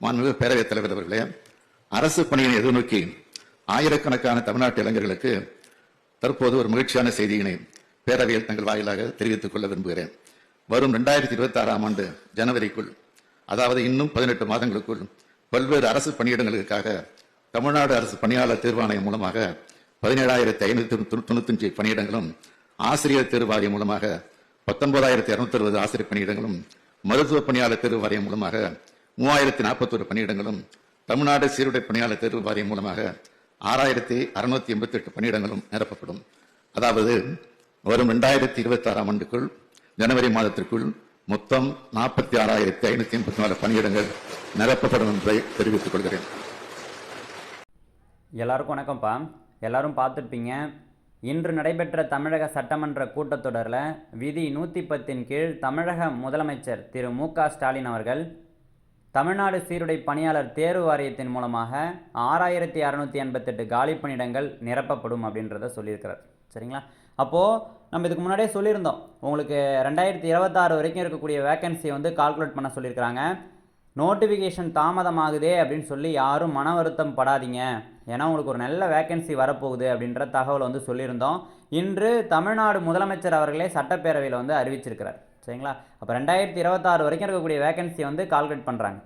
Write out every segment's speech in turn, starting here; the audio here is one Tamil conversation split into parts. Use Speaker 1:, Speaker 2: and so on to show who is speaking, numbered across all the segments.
Speaker 1: மாண்புமிகு பேரவைத் தலைவர் அவர்களே அரசு பணியை எதிர்நோக்கி ஆயிரக்கணக்கான தமிழ்நாட்டு இளைஞர்களுக்கு தற்போது ஒரு மகிழ்ச்சியான செய்தியினை பேரவையில் தங்கள் வாயிலாக தெரிவித்துக் கொள்ள விரும்புகிறேன். வரும் இரண்டாயிரத்தி இருபத்தி ஆறாம் ஆண்டு ஜனவரிக்குள் அதாவது இன்னும் பதினெட்டு மாதங்களுக்குள் பல்வேறு அரசு பணியிடங்களுக்காக தமிழ்நாடு அரசு பணியாளர் தேர்வாணையம் மூலமாக பதினேழாயிரத்தி ஐநூத்தி தொண்ணூத்தஞ்சு பணியிடங்களும் ஆசிரியர் தேர்வு வாரியம் மூலமாக பத்தொன்பதாயிரத்தி இருநூத்தி அறுபது ஆசிரியர் பணியிடங்களும் மருத்துவ பணியாளர் தேர்வு வாரியம் மூலமாக மூவாயிரத்தி நாற்பத்தொரு பணியிடங்களும் தமிழ்நாடு சீருடை பணியாளர் தேர்வு வாரியம் மூலமாக ஆறாயிரத்தி அறுநூத்தி எண்பத்தி எட்டு பணியிடங்களும் நிரப்பப்படும். அதாவது வரும் இரண்டாயிரத்தி இருபத்தி ஆறாம் ஆண்டுக்குள் ஜனவரி மாதத்திற்குள் மொத்தம் நாற்பத்தி ஆறாயிரத்தி ஐநூத்தி எண்பத்தி நாலு பணியிடங்கள் நிரப்பப்படும் என்பதை தெரிவித்துக் கொள்கிறேன்.
Speaker 2: எல்லாருக்கும் வணக்கம்ப்பா. எல்லாரும் பார்த்துருப்பீங்க. இன்று நடைபெற்ற தமிழக சட்டமன்ற கூட்டத்தொடரில் விதி நூற்றி பத்தின் கீழ் தமிழக முதலமைச்சர் திரு மு க ஸ்டாலின் அவர்கள் தமிழ்நாடு சீருடை பணியாளர் தேர்வு வாரியத்தின் மூலமாக ஆறாயிரத்தி அறநூற்றி எண்பத்தெட்டு காலி பணியிடங்கள் நிரப்பப்படும் அப்படின்றத சொல்லியிருக்கிறார். சரிங்களா? அப்போது நம்ம இதுக்கு முன்னாடியே சொல்லியிருந்தோம். உங்களுக்கு ரெண்டாயிரத்தி இருபத்தாறு வரைக்கும் இருக்கக்கூடிய வேக்கன்சியை வந்து கால்குலேட் பண்ண சொல்லியிருக்கிறாங்க. நோட்டிஃபிகேஷன் தாமதமாகுதே அப்படின்னு சொல்லி யாரும் மன வருத்தம் படாதீங்க. ஏன்னா உங்களுக்கு ஒரு நல்ல வேக்கன்சி வரப்போகுது அப்படின்ற தகவல் வந்து சொல்லியிருந்தோம். இன்று தமிழ்நாடு முதலமைச்சர் அவர்களே சட்டப்பேரவையில் வந்து அறிவிச்சிருக்கிறார். சரிங்களா? அப்போ ரெண்டாயிரத்தி இருபத்தாறு வரைக்கும் இருக்கக்கூடிய வேகன்சியை வந்து கால்குலேட் பண்ணுறாங்க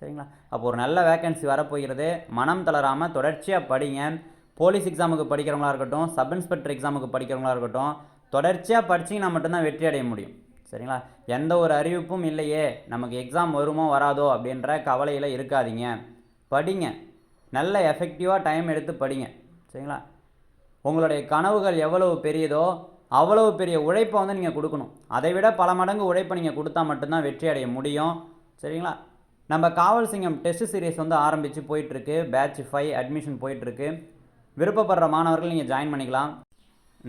Speaker 2: சரிங்களா? அப்போ ஒரு நல்ல வேக்கன்சி வரப்போகிறது. மனம் தளராமல் தொடர்ச்சியாக படிங்க. போலீஸ் எக்ஸாமுக்கு படிக்கிறவங்களா இருக்கட்டும் சப் இன்ஸ்பெக்டர் எக்ஸாமுக்கு படிக்கிறவங்களா இருக்கட்டும் தொடர்ச்சியாக படிச்சிங்கன்னா மட்டும்தான் வெற்றி அடைய முடியும். சரிங்களா? எந்த ஒரு அறிவிப்பும் இல்லையே. நமக்கு எக்ஸாம் வருமோ வராதோ அப்படின்ற கவலையில் இருக்காதீங்க. படிங்க. நல்ல எஃபெக்டிவாக டைம் எடுத்து படிங்க. சரிங்களா? உங்களுடைய கனவுகள் எவ்வளவு பெரியதோ அவ்வளவு பெரிய உழைப்பை வந்து நீங்கள் கொடுக்கணும். அதை விட பல மடங்கு உழைப்பை நீங்கள் கொடுத்தா மட்டும்தான் வெற்றி அடைய முடியும். சரிங்களா? நம்ம காவல் சிங்கம் டெஸ்ட் சீரீஸ் வந்து ஆரம்பித்து போயிட்டுருக்கு. பேட்ச் ஃபைவ் அட்மிஷன் போயிட்டுருக்கு. விருப்பப்படுற மாணவர்கள் நீங்கள் ஜாயின் பண்ணிக்கலாம்.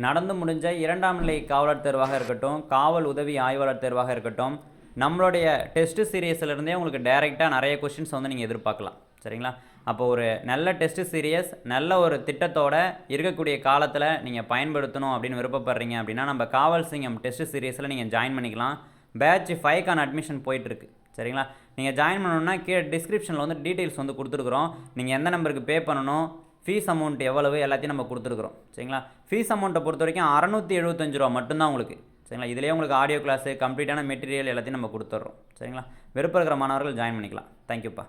Speaker 2: நடந்து முடிஞ்ச இரண்டாம் நிலை காவலர் தேர்வாக இருக்கட்டும் காவல் உதவி ஆய்வாளர் தேர்வாக இருக்கட்டும் நம்மளுடைய டெஸ்ட் சீரியஸ்லேருந்தே உங்களுக்கு டைரெக்டாக நிறைய கொஷின்ஸ் வந்து நீங்கள் எதிர்பார்க்கலாம். சரிங்களா? அப்போ ஒரு நல்ல டெஸ்ட் சீரியஸ் நல்ல ஒரு திட்டத்தோட இருக்கக்கூடிய காலத்தில் நீங்கள் பயன்படுத்தணும் அப்படின்னு விருப்பப்படுறீங்க அப்படின்னா நம்ம காவல் சிங்கம் டெஸ்ட் சீரியஸில் நீங்கள் ஜாயின் பண்ணிக்கலாம். பேட்ச் ஃபைவ்க்கான அட்மிஷன் போயிட்டுருக்கு. சரிங்களா? நீங்கள் ஜாயின் பண்ணணுன்னா கீழே டிஸ்கிரிப்ஷனில் வந்து டீட்டெயில்ஸ் வந்து கொடுத்துருக்குறோம். நீங்கள் எந்த நம்பருக்கு பே பண்ணணும் ஃபீஸ் அமௌண்ட் எவ்வளவு எல்லாத்தையும் நம்ம கொடுத்துருக்குறோம். சரிங்களா? ஃபீஸ் அமௌண்ட்டை பொறுத்த வரைக்கும் அறநூற்றி எழுபத்தஞ்சு ரூபா மட்டும்தான் உங்களுக்கு. சரிங்களா? இதிலேயே உங்களுக்கு ஆடியோ கிளாஸு கம்ப்ளீட்டான மெட்டீரியல் எல்லாத்தையும் நம்ம கொடுத்துட்றோம் சரிங்களா? விருப்பம் இருக்கிற மாணவர்கள் ஜாயின் பண்ணிக்கலாம். தேங்க்யூப்பா